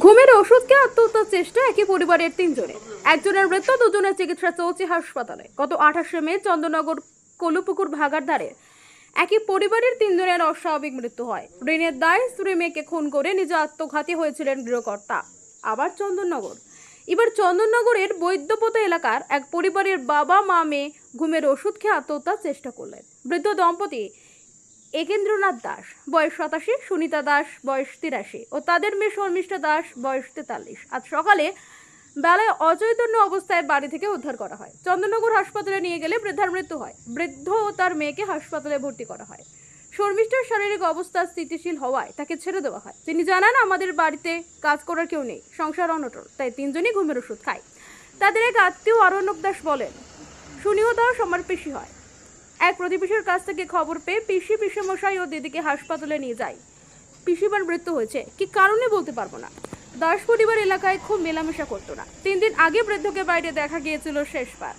ঘুমের ওষুধকে আত্মহত্যার চেষ্টা? একই পরিবারের তিনজনের। একজনের মৃত্যু, দুজনের চিকিৎসা চলছে হাসপাতালে। গত আঠাশে মে চন্দ্রনগর কলুপুকুর ভাগার ধারে একই পরিবারের তিনজনের অস্বাভাবিক মৃত্যু হয়। ঋণের দায় স্ত্রী মেয়েকে খুন করে নিজে আত্মঘাতী হয়েছিলেন গৃহকর্তা। আবার চন্দননগর। এবার চন্দননগরের বৈদ্যপত এলাকার এক পরিবারের বাবা মা মেয়ে ঘুমের ওষুধ খেয়ে আত্মহত্যার চেষ্টা করলেন। বৃদ্ধ দম্পতি একেন্দ্রনাথ দাস, বয়স সাতাশি, সুনিতা দাস, বয়স তিরাশি ও তাদের মেয়ে শর্মিষ্ঠা দাস, বয়স তেতাল্লিশ। আজ সকালে বেলায় অচৈতন্য অবস্থায় বাড়ি থেকে উদ্ধার করা হয়। চন্দননগর হাসপাতালে নিয়ে গেলে বৃদ্ধার মৃত্যু হয়। বৃদ্ধ ও তার মেয়েকে হাসপাতালে ভর্তি করা হয়। শর্মিষ্ঠার শারীরিক অবস্থা স্থিতিশীল হওয়ায় তাকে ছেড়ে দেওয়া হয়। তিনি জানান, আমাদের বাড়িতে কাজ করার কেউ নেই। সংসার অনটন, তাই তিনজনই ঘুমের ওষুধ খায়। তাদের এক আত্মীয় অরণ্যক দাস বলেন সুনিহ দাস, আমার পিসি হয়। এক প্রতিবেশীর কাছ থেকে খবর পেয়ে পিসি পিসেমশাই ও দিদিকে হাসপাতালে নিয়ে যায়। পিসিবার মৃত্যু হয়েছে, কি কারণে বলতে পারব না। দাস পরিবার এলাকায় খুব মেলামেশা করতো না। তিন দিন আগে বৃদ্ধকে বাইরে দেখা গিয়েছিল শেষবার।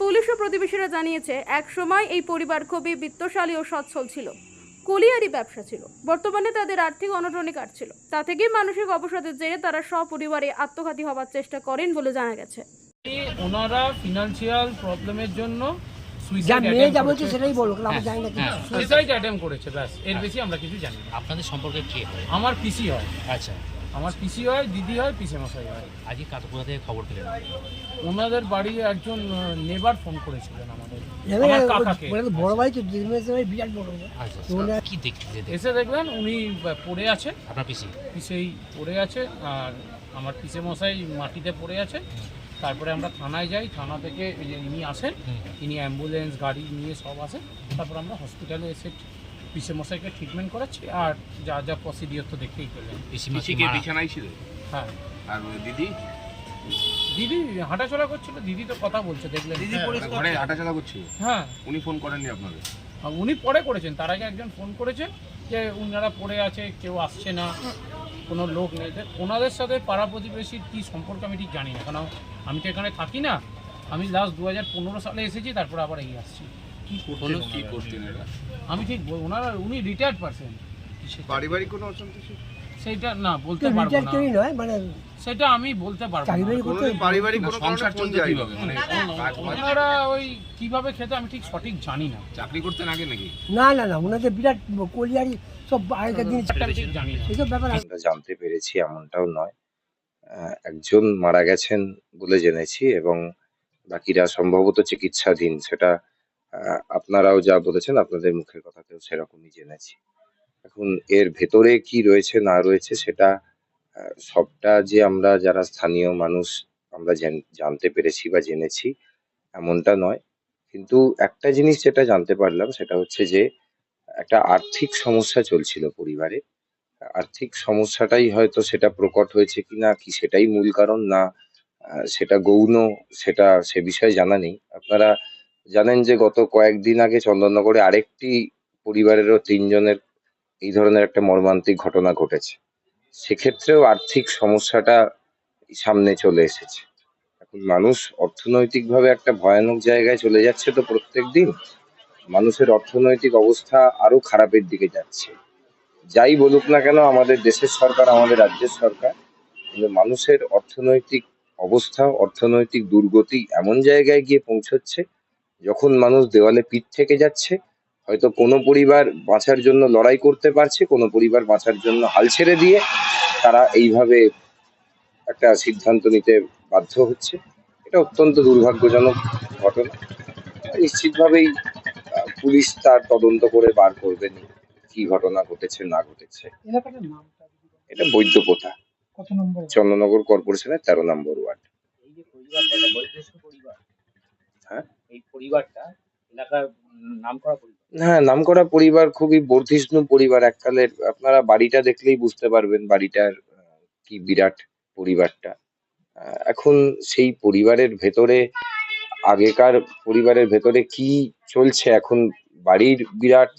পুলিশ ও প্রতিবেশীরা জানিয়েছে, এক সময় এই পরিবার খুবই বিত্তশালী ও সচ্ছল ছিল। কলিয়ারি ব্যবসা ছিল। বর্তমানে তাদের আর্থিক অনটনে কাটছিল। তা থেকে মানসিক অবসাদের জেরে তারা সপরিবারে আত্মঘাতী হওয়ার চেষ্টা করেন বলে জানা গেছে। ওনারা ফিনান্সিয়াল প্রবলেমের জন্য যা সুইসাইড মেয়ে যা বলছে সেটাই বলো কারণ আমরা জানি না কিছু সুইসাইড অ্যাটেম্প করেছে ব্যাস। এর বেশি আমরা কিছু জানি না। আপনাদের সম্পর্কে কে হয়? আমার পিসি হয়। আচ্ছা। আমার পিসি হয় দিদি হয় পিসে মশাই হয়। আজকে থেকে খবর পেলেন? ওনাদের বাড়ি একজন নেবার ফোন করেছিলেন আমাদের। বড় বাড়ি তো বিরাট বড়। আচ্ছা কি দেখতে এসে দেখলেন উনি পড়ে আছে। আপনার পিসি? পিসেই পড়ে আছে আর আমার পিসে মশাই মাটিতে পড়ে আছে। তারপরে আমরা থানায় যাই থানা থেকে যে ইনি আসেন। ইনি অ্যাম্বুলেন্স গাড়ি নিয়ে সব আসেন তারপর আমরা হসপিটালে এসে পিসে মশাইকে ট্রিটমেন্ট করাচ্ছি আর যা যা প্রসিডিওর তো দেখতেই পেলেন। বিছানায় ছিল? হ্যাঁ। আর দিদি? দিদি হাঁটাচলা করছিল দিদি তো কথা বলছে দেখলেন। ঘরে হাঁটাচলা করছিল। হ্যাঁ। উনি ফোন করেননি আপনাদের উনি পরে করেছেন তার আগে একজন ফোন করেছে যে উনারা পড়ে আছে কেউ আসছে না। কোনো লোক নেই। তো ওনাদের সাথে পাড়া প্রতিবেশীর কী সম্পর্ক আমি ঠিক জানি না। কারণ আমি তো এখানে থাকি না। আমি লাস্ট দু হাজার পনেরো সালে এসেছি তারপর আবার এই আসছি। আমি ঠিক ওনারা উনি রিটায়ার্ড পারসন পারিবারিক কোনো অসন্তোষ সেইটা না বলতে পারব রিটায়ার না। নয় মানে সেটা আমি বলতে পারব পারিবারিক কোনো সংসার চলছে কীভাবে? মানে ওনারা ওই কীভাবে খেতে আমি ঠিক সঠিক জানি না। চাকরি করতেন আগে নাকি? না না না ওনাদের বিরাট কলিয়ারি সব আগেকার দিনে ঠিক জানি না। এসব ব্যাপার আমরা জানতে পেরেছি এমনটাও নয়। আহ, একজন মারা গেছেন বলে জেনেছি এবং বাকিরা সম্ভবত চিকিৎসাধীন। সেটা আহ, আপনারাও যা বলেছেন আপনাদের মুখের কথাতেও সেরকমই জেনেছি। এখন এর ভেতরে কি রয়েছে, না রয়েছে সেটা সবটা যে আমরা যারা স্থানীয় মানুষ আমরা জানতে পেরেছি বা জেনেছি এমনটা নয়। কিন্তু একটা জিনিস যেটা জানতে পারলাম সেটা হচ্ছে যে, একটা আর্থিক সমস্যা চলছিল পরিবারে। আর্থিক সমস্যাটাই হয়তো সেটা প্রকট হয়েছে কি না কি সেটাই মূল কারণ, না সেটা গৌণ, সেটা সে বিষয়ে জানা নেই। আপনারা জানেন যে গত কয়েকদিন আগে চন্দননগরে আরেকটি পরিবারেরও তিনজনের এই ধরনের একটা মর্মান্তিক ঘটনা ঘটেছে। সেক্ষেত্রেও আর্থিক সমস্যাটা সামনে চলে এসেছে। এখন মানুষ অর্থনৈতিকভাবে একটা ভয়ানক জায়গায় চলে যাচ্ছে তো প্রত্যেক দিন। মানুষের অর্থনৈতিক অবস্থা আরও খারাপের দিকে যাচ্ছে। যাই বলুক না কেন, আমাদের দেশের সরকার, আমাদের রাজ্যের সরকার, কিন্তু মানুষের অর্থনৈতিক অবস্থা, অর্থনৈতিক দুর্গতি এমন জায়গায় গিয়ে পৌঁছচ্ছে, যখন মানুষ দেওয়ালে পিঠ থেকে যাচ্ছে হয়তো কোনো পরিবার বাঁচার জন্য লড়াই করতে পারছে কোনো পরিবার বাঁচার জন্য হাল ছেড়ে দিয়ে তারা এইভাবে একটা সিদ্ধান্ত নিতে বাধ্য হচ্ছে। এটা অত্যন্ত দুর্ভাগ্যজনক ঘটনা। নিশ্চিতভাবেই আহ, পুলিশ তার তদন্ত করে বার করবেন কি ঘটনা ঘটেছে না ঘটেছে। এটা নম্বর চন্দ্রনগর কর্পোরেশনের তেরো নম্বর ওয়ার্ড। এই যে পরিবারটা একটা বয়োজ্যেষ্ঠ পরিবার হ্যাঁ? এই পরিবারটা এলাকার নাম করা পরিবার। হ্যাঁ নামকরা পরিবার খুবই বর্ধিষ্ণু পরিবার। এককালের আপনারা বাড়িটা দেখলেই বুঝতে পারবেন বাড়িটার কি বিরাট পরিবারটা। এখন সেই পরিবারের ভেতরে, আগেকার পরিবারের ভেতরে কি চলছে? এখন বাড়ির বিরাট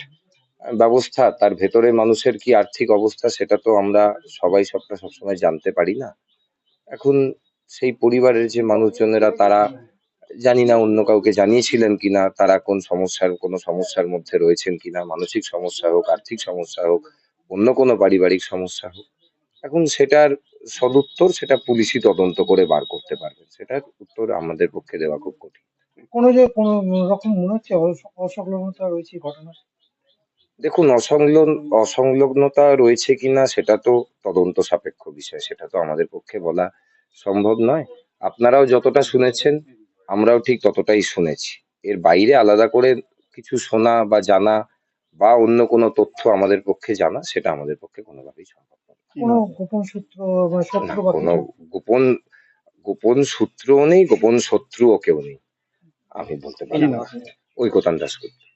ব্যবস্থা, তার ভেতরে মানুষের কি আর্থিক অবস্থা সেটা তো আমরা সবাই সবটা সবসময় জানতে পারি না। এখন সেই পরিবারের যে মানুষজনেরা, তারা জানি না অন্য কাউকে জানিয়েছিলেন কিনা তারা কোন সমস্যার কোনো সমস্যার মধ্যে রয়েছেন কিনা মানসিক সমস্যা হোক আর্থিক সমস্যা হোক অন্য কোনো পারিবারিক সমস্যা হোক। এখন সেটার সদুত্তর সেটা পুলিশই তদন্ত করে বার করতে পারবে। সেটার উত্তর আমাদের পক্ষে দেওয়া খুব কঠিন। কোনো যে কোনো রকম মনে হচ্ছে? অসংলগ্নতা রয়েছে এই ঘটনার? দেখুন অসংলগ্ন অসংলগ্নতা রয়েছে কিনা সেটা তো তদন্ত সাপেক্ষ বিষয় সেটা তো আমাদের পক্ষে বলা সম্ভব নয়। আপনারাও যতটা শুনেছেন আমরাও ঠিক ততটাই শুনেছি। এর বাইরে আলাদা করে কিছু শোনা বা জানা বা অন্য কোনো তথ্য আমাদের পক্ষে জানা সেটা আমাদের পক্ষে কোনোভাবেই সম্ভব নয়। কোনো গোপন সূত্র কোনো গোপন গোপন সূত্রও নেই গোপন শত্রুও কেউ নেই। আমি বলতে পারি না। ঐকতান দাসগুপ্ত